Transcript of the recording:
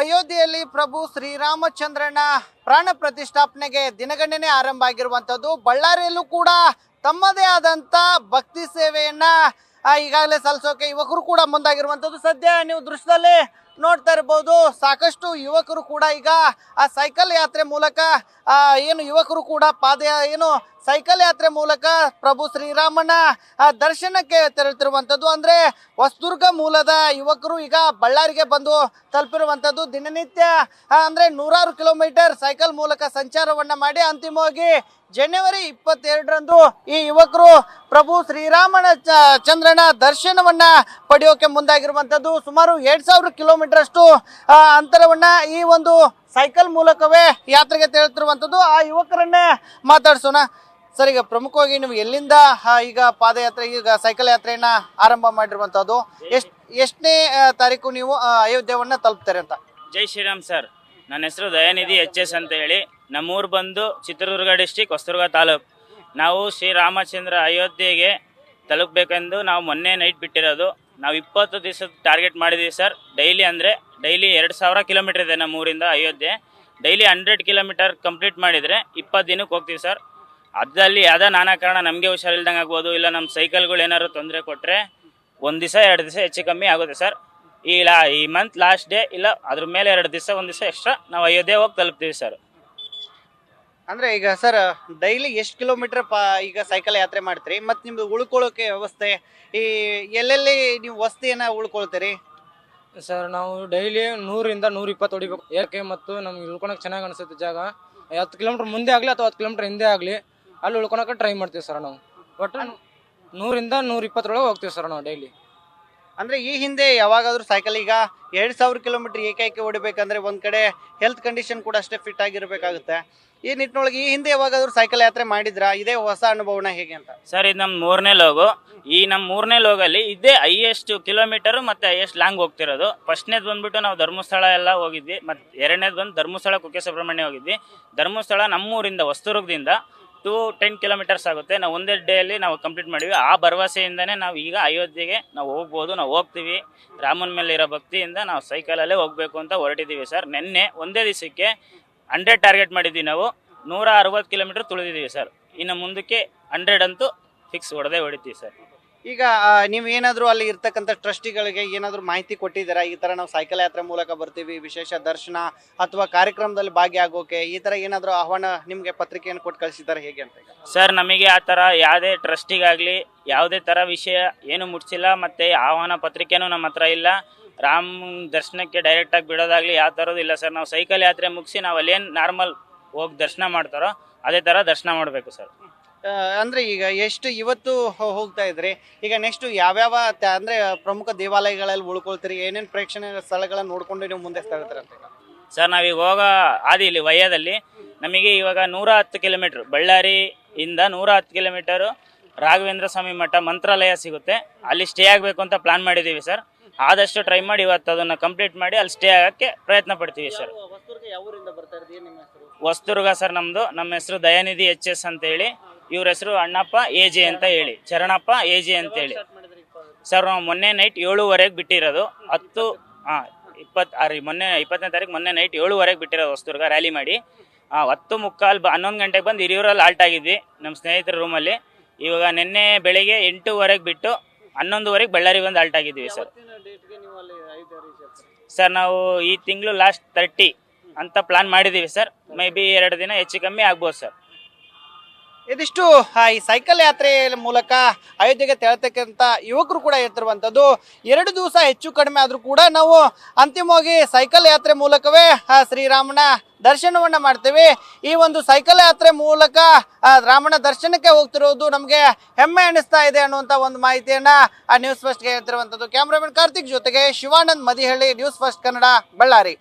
ಅಯೋಧ್ಯೆಯಲ್ಲಿ ಪ್ರಭು ಶ್ರೀರಾಮಚಂದ್ರನ ಪ್ರಾಣ ಪ್ರತಿಷ್ಠಾಪನೆಗೆ ದಿನಗಣನೆ ಆರಂಭ ಆಗಿರುವಂಥದ್ದು. ಬಳ್ಳಾರಿಯಲ್ಲೂ ಕೂಡ ತಮ್ಮದೇ ಆದಂತ ಭಕ್ತಿ ಸೇವೆಯನ್ನ ಈಗಾಗಲೇ ಸಲ್ಲಿಸೋಕೆ ಯುವಕರು ಕೂಡ ಮುಂದಾಗಿರುವಂಥದ್ದು. ಸದ್ಯ ನೀವು ದೃಶ್ಯದಲ್ಲಿ ನೋಡ್ತಾ ಇರ್ಬೋದು, ಸಾಕಷ್ಟು ಯುವಕರು ಕೂಡ ಈಗ ಆ ಸೈಕಲ್ ಯಾತ್ರೆ ಮೂಲಕ ಏನು ಯುವಕರು ಕೂಡ ಪಾದ ಏನು ಸೈಕಲ್ ಯಾತ್ರೆ ಮೂಲಕ ಪ್ರಭು ಶ್ರೀರಾಮನ ದರ್ಶನಕ್ಕೆ ತೆರಳುತ್ತಿರುವಂಥದ್ದು. ಅಂದ್ರೆ ಹೊಸದುರ್ಗ ಮೂಲದ ಯುವಕರು ಈಗ ಬಳ್ಳಾರಿಗೆ ಬಂದು ತಲುಪಿರುವಂಥದ್ದು ದಿನನಿತ್ಯ. ಅಂದರೆ ನೂರಾರು ಕಿಲೋಮೀಟರ್ ಸೈಕಲ್ ಮೂಲಕ ಸಂಚಾರವನ್ನ ಮಾಡಿ ಅಂತಿಮವಾಗಿ ಜನವರಿ ಇಪ್ಪತ್ತೆರಡರಂದು ಈ ಯುವಕರು ಪ್ರಭು ಶ್ರೀರಾಮನ ಚಂದ್ರನ ದರ್ಶನವನ್ನ ಪಡೆಯೋಕೆ ಮುಂದಾಗಿರುವಂಥದ್ದು. ಸುಮಾರು ಎರಡು ಸಾವಿರ ಕಿಲೋಮೀಟರ್ ಅಷ್ಟು ಅಂತರವನ್ನ ಈ ಒಂದು ಸೈಕಲ್ ಮೂಲಕವೇ ಯಾತ್ರೆಗೆ ತೆರಳುತ್ತಿರುವಂಥದ್ದು. ಆ ಯುವಕರನ್ನೇ ಮಾತಾಡ್ಸೋಣ. ಸರ್, ಈಗ ಪ್ರಮುಖವಾಗಿ ನೀವು ಎಲ್ಲಿಂದ ಈಗ ಪಾದಯಾತ್ರೆ, ಈಗ ಸೈಕಲ್ ಯಾತ್ರೆಯನ್ನ ಆರಂಭ ಮಾಡಿರುವಂಥದ್ದು ಎಷ್ಟ್, ಎಷ್ಟನೇ ತಾರೀಕು ನೀವು ಅಯೋಧ್ಯವನ್ನ ತಲುಪ್ತಾರೆ ಅಂತ? ಜೈ ಶ್ರೀರಾಮ್ ಸರ್. ನನ್ನ ಹೆಸರು ದಯಾನಿಧಿ ಎಚ್ ಎಸ್ ಅಂತ ಹೇಳಿ. ನಮ್ಮೂರು ಬಂದು ಚಿತ್ರದುರ್ಗ ಡಿಸ್ಟಿಕ್, ಹೊಸದುರ್ಗ ತಾಲೂಕು. ನಾವು ಶ್ರೀರಾಮಚಂದ್ರ ಅಯೋಧ್ಯೆಗೆ ತಲುಪಬೇಕೆಂದು ನಾವು ಮೊನ್ನೆ ನೈಟ್ ಬಿಟ್ಟಿರೋದು. ನಾವು ಇಪ್ಪತ್ತು ದಿವಸದ ಟಾರ್ಗೆಟ್ ಮಾಡಿದ್ದೀವಿ ಸರ್. ಡೈಲಿ ಅಂದರೆ ಡೈಲಿ ಎರಡು ಸಾವಿರ ಕಿಲೋಮೀಟರ್ ಇದೆ ನಮ್ಮೂರಿಂದ Ayodhya. Daily hundred kilometre complete ಮಾಡಿದರೆ ಇಪ್ಪತ್ತು ದಿನಕ್ಕೆ ಹೋಗ್ತೀವಿ ಸರ್. ಅದಲ್ಲಿ ಯಾವುದೋ ನಾನಾ ಕಾರಣ ನಮಗೆ ಹುಷಾರಿಲ್ದಂಗೆ ಆಗ್ಬೋದು ಇಲ್ಲ ನಮ್ಮ ಸೈಕಲ್ಗಳು ಏನಾದ್ರು ತೊಂದರೆ ಕೊಟ್ಟರೆ ಒಂದು ದಿವಸ ಎರಡು ದಿವಸ ಹೆಚ್ಚು ಕಮ್ಮಿ ಆಗುತ್ತೆ ಸರ್. ಈ ಲಾ ಈ ಮಂತ್ ಲಾಸ್ಟ್ ಡೇ ಇಲ್ಲ ಅದ್ರ ಮೇಲೆ ಎರಡು ದಿವಸ ಒಂದು ದಿವಸ ಎಕ್ಸ್ಟ್ರಾ ನಾವು ಅಯೋಧ್ಯೆ ಹೋಗಿ ತಲುಪ್ತೀವಿ ಸರ್. ಅಂದ್ರೆ ಈಗ ಸರ್ ಡೈಲಿ ಎಷ್ಟು ಕಿಲೋಮೀಟರ್ ಪಾ ಈಗ ಸೈಕಲ್ ಯಾತ್ರೆ ಮಾಡ್ತೀರಿ? ಮತ್ತು ನಿಮ್ದು ಉಳ್ಕೊಳ್ಳೋಕೆ ವ್ಯವಸ್ಥೆ ಈ ಎಲ್ಲೆಲ್ಲಿ ನೀವು ವಸ್ತಿಯನ್ನು ಉಳ್ಕೊಳ್ತೀರಿ? ಸರ್ ನಾವು ಡೈಲಿ ನೂರಿಂದ ನೂರ ಇಪ್ಪತ್ತು ಹೊಡಿಬೇಕು. ಏಕೆ ಮತ್ತು ನಮ್ಗೆ ಉಳ್ಕೊಳಕ್ಕೆ ಚೆನ್ನಾಗಿ ಅನಿಸುತ್ತೆ ಜಾಗ. ಹತ್ತು ಕಿಲೋಮೀಟ್ರ್ ಮುಂದೆ ಆಗಲಿ ಅಥವಾ ಹತ್ತು ಕಿಲೋಮೀಟ್ರ್ ಹಿಂದೆ ಆಗಲಿ ಅಲ್ಲಿ ಉಳ್ಕೊಳಕ್ಕೆ ಟ್ರೈ ಮಾಡ್ತೀವಿ ಸರ್ ನಾವು. ಒಟ್ಟು ನೂರಿಂದ ನೂರ ಇಪ್ಪತ್ತರೊಳಗೆ ಹೋಗ್ತೀವಿ ಸರ್ ನಾವು ಡೈಲಿ ಅಂದ್ರೆ ಈ ಹಿಂದೆ ಯಾವಾಗಾದ್ರೂ ಸೈಕಲ್ ಈಗ ಎರಡ್ ಸಾವಿರ ಕಿಲೋಮೀಟರ್ ಏಕೈಕ ಓಡಬೇಕಂದ್ರೆ ಒಂದು ಕಡೆ ಹೆಲ್ತ್ ಕಂಡೀಷನ್ ಕೂಡ ಅಷ್ಟೇ ಫಿಟ್ ಆಗಿರಬೇಕಾಗುತ್ತೆ. ಈ ನಿಟ್ಟಿನೊಳಗೆ ಈ ಹಿಂದೆ ಯಾವಾಗಾದ್ರೂ ಸೈಕಲ್ ಯಾತ್ರೆ ಮಾಡಿದ್ರಾ? ಇದೇ ಹೊಸ ಅನುಭವನ ಹೇಗೆ ಅಂತ? ಸರ್ ಇದು ನಮ್ಮ ಮೂರನೇ ಲೋಗು ಈ ನಮ್ಮ ಮೂರನೇ ಲೋಗಲ್ಲಿ ಇದೇ ಹೈಯೆಸ್ಟ್ ಕಿಲೋಮೀಟರು ಮತ್ತು ಹೈಯೆಸ್ಟ್ ಲಾಂಗ್ ಹೋಗ್ತಿರೋದು. ಫಸ್ಟ್ನೇದು ಬಂದ್ಬಿಟ್ಟು ನಾವು ಧರ್ಮಸ್ಥಳ ಎಲ್ಲ ಹೋಗಿದ್ವಿ. ಮತ್ತು ಎರಡನೇದು ಬಂದು ಧರ್ಮಸ್ಥಳ ಕುಕ್ಕೆ ಸುಬ್ರಹ್ಮಣ್ಯ ಹೋಗಿದ್ವಿ. ಧರ್ಮಸ್ಥಳ ನಮ್ಮೂರಿಂದ ಹೊಸದುರ್ಗದಿಂದ. ಟು ಟೆನ್ ಕಿಲೋಮೀಟರ್ಸ್ ಆಗುತ್ತೆ. ನಾವು ಒಂದೇ ಡೇಲಿ ನಾವು ಕಂಪ್ಲೀಟ್ ಮಾಡಿವಿ ಆ ಭರವಸೆಯಿಂದನೇ ನಾವು ಈಗ ಅಯೋಧ್ಯೆಗೆ ನಾವು ಹೋಗ್ಬೋದು. ನಾವು ಹೋಗ್ತೀವಿ. ರಾಮನ ಮೇಲೆ ಇರೋ ಭಕ್ತಿಯಿಂದ ನಾವು ಸೈಕಲಲ್ಲೇ ಹೋಗಬೇಕು ಅಂತ ಹೊರಟಿದ್ದೀವಿ ಸರ್. ನಿನ್ನೆ ಒಂದೇ ದಿವಸಕ್ಕೆ ಹಂಡ್ರೆಡ್ ಟಾರ್ಗೆಟ್ ಮಾಡಿದ್ದೀವಿ ನಾವು. ನೂರ ಅರವತ್ತು ಕಿಲೋಮೀಟರ್ ತುಳಿದಿದ್ದೀವಿ ಸರ್. ಇನ್ನು ಮುಂದಕ್ಕೆ ಹಂಡ್ರೆಡ್ ಅಂತೂ ಫಿಕ್ಸ್ ಹೊಡೆದೇ ಹೊಡಿತೀವಿ ಸರ್. ಈಗ ನೀವು ಏನಾದರೂ ಅಲ್ಲಿ ಇರ್ತಕ್ಕಂಥ ಟ್ರಸ್ಟಿಗಳಿಗೆ ಏನಾದರೂ ಮಾಹಿತಿ ಕೊಟ್ಟಿದ್ದೀರಾ? ಈ ಥರ ನಾವು ಸೈಕಲ್ ಯಾತ್ರೆ ಮೂಲಕ ಬರ್ತೀವಿ, ವಿಶೇಷ ದರ್ಶನ ಅಥವಾ ಕಾರ್ಯಕ್ರಮದಲ್ಲಿ ಭಾಗಿಯಾಗೋಕೆ ಈ ಥರ ಏನಾದರೂ ಆಹ್ವಾನ ನಿಮಗೆ ಪತ್ರಿಕೆಯನ್ನು ಕೊಟ್ಟು ಕಳಿಸಿದ್ದಾರೆ ಹೇಗೆ ಅಂತ? ಸರ್, ನಮಗೆ ಆ ಥರ ಯಾವುದೇ ಟ್ರಸ್ಟಿಗಾಗಲಿ ಯಾವುದೇ ಥರ ವಿಷಯ ಏನು ಮುಟ್ಸಿಲ್ಲ ಮತ್ತು ಆಹ್ವಾನ ಪತ್ರಿಕೆನೂ ನಮ್ಮ ಹತ್ರ ಇಲ್ಲ. ರಾಮ್ ದರ್ಶನಕ್ಕೆ ಡೈರೆಕ್ಟಾಗಿ ಬಿಡೋದಾಗಲಿ ಯಾವ ಥರದ್ದು ಇಲ್ಲ ಸರ್. ನಾವು ಸೈಕಲ್ ಯಾತ್ರೆ ಮುಗಿಸಿ ನಾವು ಅಲ್ಲೇನು ನಾರ್ಮಲ್ ಹೋಗಿ ದರ್ಶನ ಮಾಡ್ತಾರೋ ಅದೇ ಥರ ದರ್ಶನ ಮಾಡಬೇಕು ಸರ್. ಅಂದ್ರೆ ಈಗ ಎಷ್ಟು ಇವತ್ತು ಹೋಗ್ತಾ ಇದ್ರಿ? ಈಗ ನೆಕ್ಸ್ಟ್ ಯಾವ್ಯಾವ ತ- ಅಂದ್ರೆ ಪ್ರಮುಖ ದೇವಾಲಯಗಳಲ್ಲಿ ಉಳ್ಕೊಳ್ತೀರಿ? ಏನೇನು ಪ್ರೇಕ್ಷಣೀಯ ಸ್ಥಳಗಳನ್ನ ನೋಡ್ಕೊಂಡು ನೀವು ಮುಂದೆ ಈಗ? ಸರ್ ನಾವೀಗ ಹೋಗೋ ಆದಿ ಇಲ್ಲಿ ವಯ್ಯದಲ್ಲಿ ನಮಗೆ ಇವಾಗ ನೂರ ಹತ್ತು ಕಿಲೋಮೀಟ್ರ್ ಬಳ್ಳಾರಿಯಿಂದ ನೂರ ಹತ್ತು ಕಿಲೋಮೀಟರು ರಾಘವೇಂದ್ರ ಸ್ವಾಮಿ ಮಠ ಮಂತ್ರಾಲಯ ಸಿಗುತ್ತೆ. ಅಲ್ಲಿ ಸ್ಟೇ ಆಗಬೇಕು ಅಂತ ಪ್ಲಾನ್ ಮಾಡಿದ್ದೀವಿ ಸರ್. ಆದಷ್ಟು ಟ್ರೈ ಮಾಡಿ ಇವತ್ತು ಅದನ್ನು ಕಂಪ್ಲೀಟ್ ಮಾಡಿ ಅಲ್ಲಿ ಸ್ಟೇ ಆಗೋಕ್ಕೆ ಪ್ರಯತ್ನ ಪಡ್ತೀವಿ ಸರ್. ಹೊಸದುರ್ಗ ಸರ್ ನಮ್ಮದು ನಮ್ಮ ಹೆಸರು ದಯಾನಿಧಿ ಎಚ್ ಎಸ್ ಅಂತ ಹೇಳಿ ಇವ್ರ ಹೆಸರು ಅಣ್ಣಪ್ಪ ಎ ಜೆ ಅಂತ ಹೇಳಿ. ಚರಣಪ್ಪ ಎ ಜೆ ಅಂತ ಹೇಳಿ. ಸರ್, ನಾವು ಮೊನ್ನೆ ನೈಟ್ ಏಳುವರೆಗೆ ಬಿಟ್ಟಿರೋದು. ಹತ್ತು, ಹಾಂ, ಇಪ್ಪತ್ತು ಆರು ಮೊನ್ನೆ, ಇಪ್ಪತ್ತನೇ ತಾರೀಕು ಮೊನ್ನೆ ನೈಟ್ ಏಳುವರೆಗೆ ಬಿಟ್ಟಿರೋದು ಹೊಸದುರ್ಗ ರ್ಯಾಲಿ ಮಾಡಿ. ಹತ್ತು ಮುಕ್ಕಾಲು ಬ, ಹನ್ನೊಂದು ಗಂಟೆಗೆ ಬಂದು ಹಿರಿಯೂರಲ್ಲಿ ಆಲ್ಟ್ ಆಗಿದ್ವಿ ನಮ್ಮ ಸ್ನೇಹಿತರ ರೂಮಲ್ಲಿ ಇವಾಗ ನಿನ್ನೆ ಬೆಳಿಗ್ಗೆ ಎಂಟೂವರೆಗೆ ಬಿಟ್ಟು ಹನ್ನೊಂದುವರೆಗೆ ಬಳ್ಳಾರಿ ಬಂದು ಆಲ್ಟ್ ಆಗಿದ್ವಿ ಸರ್. ಸರ್, ನಾವು ಈ ತಿಂಗಳು ಲಾಸ್ಟ್ ತರ್ಟಿ ಅಂತ ಪ್ಲಾನ್ ಮಾಡಿದ್ದೀವಿ ಸರ್. ಮೇ ಬಿ ಎರಡು ದಿನ ಹೆಚ್ಚು ಕಮ್ಮಿ ಆಗ್ಬೋದು ಸರ್. ಇದಿಷ್ಟು ಈ ಸೈಕಲ್ ಯಾತ್ರೆ ಮೂಲಕ ಅಯೋಧ್ಯೆಗೆ ತೆರಳತಕ್ಕಂಥ ಯುವಕರು ಕೂಡ ಇರ್ತಿರುವಂಥದ್ದು ಎರಡು ದಿವಸ ಹೆಚ್ಚು ಕಡಿಮೆ ಆದರೂ ಕೂಡ ನಾವು ಅಂತಿಮವಾಗಿ ಸೈಕಲ್ ಯಾತ್ರೆ ಮೂಲಕವೇ ಶ್ರೀರಾಮನ ದರ್ಶನವನ್ನ ಮಾಡ್ತೀವಿ. ಈ ಒಂದು ಸೈಕಲ್ ಯಾತ್ರೆ ಮೂಲಕ ರಾಮನ ದರ್ಶನಕ್ಕೆ ಹೋಗ್ತಿರೋದು ನಮಗೆ ಹೆಮ್ಮೆ ಅನಿಸ್ತಾ ಇದೆ ಅನ್ನುವಂಥ ಒಂದು ಮಾಹಿತಿಯನ್ನ ಆ, ನ್ಯೂಸ್ ಫಸ್ಟ್ಗೆ ಹೇಳ್ತಿರುವಂಥದ್ದು ಕ್ಯಾಮ್ರಾಮನ್ ಕಾರ್ತಿಕ್ ಜೊತೆಗೆ ಶಿವಾನಂದ್ ಮದಿಹಳ್ಳಿ, ನ್ಯೂಸ್ ಫಸ್ಟ್ ಕನ್ನಡ, ಬಳ್ಳಾರಿ.